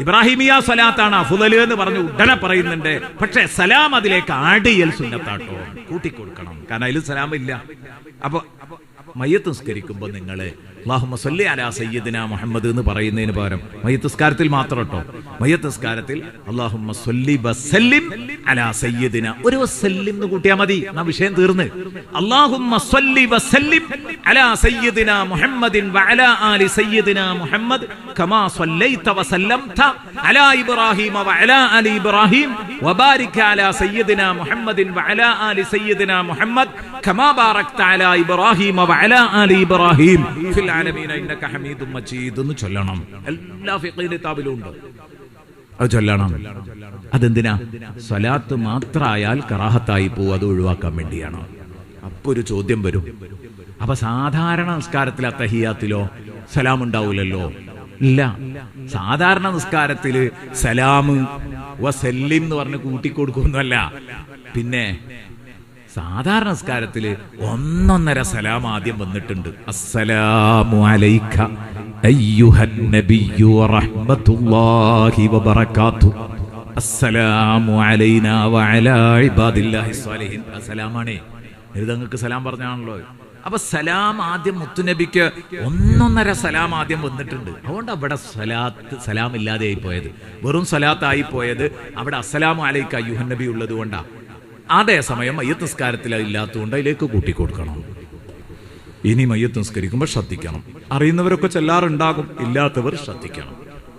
ഇബ്രാഹിമിയ സലാത്താണ് അഫുദൽ എന്ന് പറഞ്ഞ് ഉടനെ പറയുന്നുണ്ട്. പക്ഷെ സലാം അതിലേക്ക് ആഡ് ചെയ്യൽ സുന്നത്താട്ടോ. കൂട്ടിക്കൊടുക്കണം. കാരണം അതിൽ സലാം ഇല്ല അപ്പൊ മയ്യത്ത് നിസ്കരിക്കുമ്പോ നിങ്ങൾ അള്ളാഹുമ്മ സല്ലി അലാ സയ്യിദിന മുഹമ്മദ് എന്ന് പറയുന്നതിന് പകരം മയ്യത്ത് നിസ്കാരത്തിൽ മാത്രം കേട്ടോ മയ്യത്ത് നിസ്കാരത്തിൽ അള്ളാഹുമ്മ സല്ലി വസല്ലിം അലാ സയ്യിദിന ഒരു വസല്ലിം എന്ന് കൂട്ടിയാൽ മതി. ആ വിഷയം തീർന്ന്. അള്ളാഹുമ സല്ലി വസല്ലിം അലാ സയ്യദിന മുഹമ്മദിൻ വഅലാ ആലി സയ്യദിന മുഹമ്മദ് കമാ സല്ലൈത വസല്ലംത അലാ ഇബ്രാഹിം വഅലാ ആലി ഇബ്രാഹിം വബാരിക അലാ سيدنا മുഹമ്മദിൻ വഅലാ ആലി سيدنا മുഹമ്മദ് കമാ باركت على إبراهيم വഅലാ ആലി ഇബ്രാഹിം في العالمين ഇന്നക حميد മജീദ് എന്ന് ചൊല്ലണം. എല്ലാ ഫിഖ് കിതാബിലും ഉണ്ട്. അത് ചൊല്ലണം. അതെന്തിനാ? സ്വലാത്ത് മാത്രമായാൽ കറാഹത്തായി പോ അത് ഒഴിവാക്കാൻ വേണ്ടിയാണ്. അപ്പൊ ഒരു ചോദ്യം വരും. അപ്പൊ സാധാരണ നിസ്കാരത്തിൽ അത്തഹിയാത്തിലോ സലാം ഉണ്ടാവൂലല്ലോ ഇല്ല. സാധാരണ നിസ്കാരത്തിൽ സലാം വസല്ലിം എന്ന് പറഞ്ഞ് കൂട്ടിക്കൊടുക്കൊന്നുമല്ല പിന്നെ സാധാരണ സ്കാരത്തിൽ ഒന്നൊന്നര സലാം ആദ്യം വന്നിട്ടുണ്ട്. അസ്സലാമു അലൈക അയ്യുഹൻ നബിയ്യു വറഹ്മത്തുള്ളാഹി വബറകാത്തു. അസ്സലാമു അലൈനാ വഅലാ സലാമാണേ നിങ്ങൾക്ക് സലാം പറഞ്ഞാണല്ലോ. അപ്പൊ സലാം ആദ്യം മുത്തുനബിക്ക് ഒന്നൊന്നര സലാം ആദ്യം വന്നിട്ടുണ്ട്. അതുകൊണ്ട് അവിടെ സലാത്ത് സലാം ഇല്ലാതെ ആയി പോയത്. വെറും സലാത്തായി പോയത്. അവിടെ അസലാം അലൈക്ക യുഹൻ നബി ഉള്ളത് കൊണ്ടാ. അതേസമയം മയ്യത്ത് നിസ്കാരത്തിൽ ഇല്ലാത്തതുകൊണ്ട് അതിലേക്ക് കൂട്ടിക്കൊടുക്കണം. ഇനി മയ്യത്ത് നിസ്കരിക്കുമ്പോൾ ശ്രദ്ധിക്കണം. അറിയുന്നവരൊക്കെ ചെല്ലാറുണ്ടാകും ഇല്ലാത്തവർ ശ്രദ്ധിക്കണം.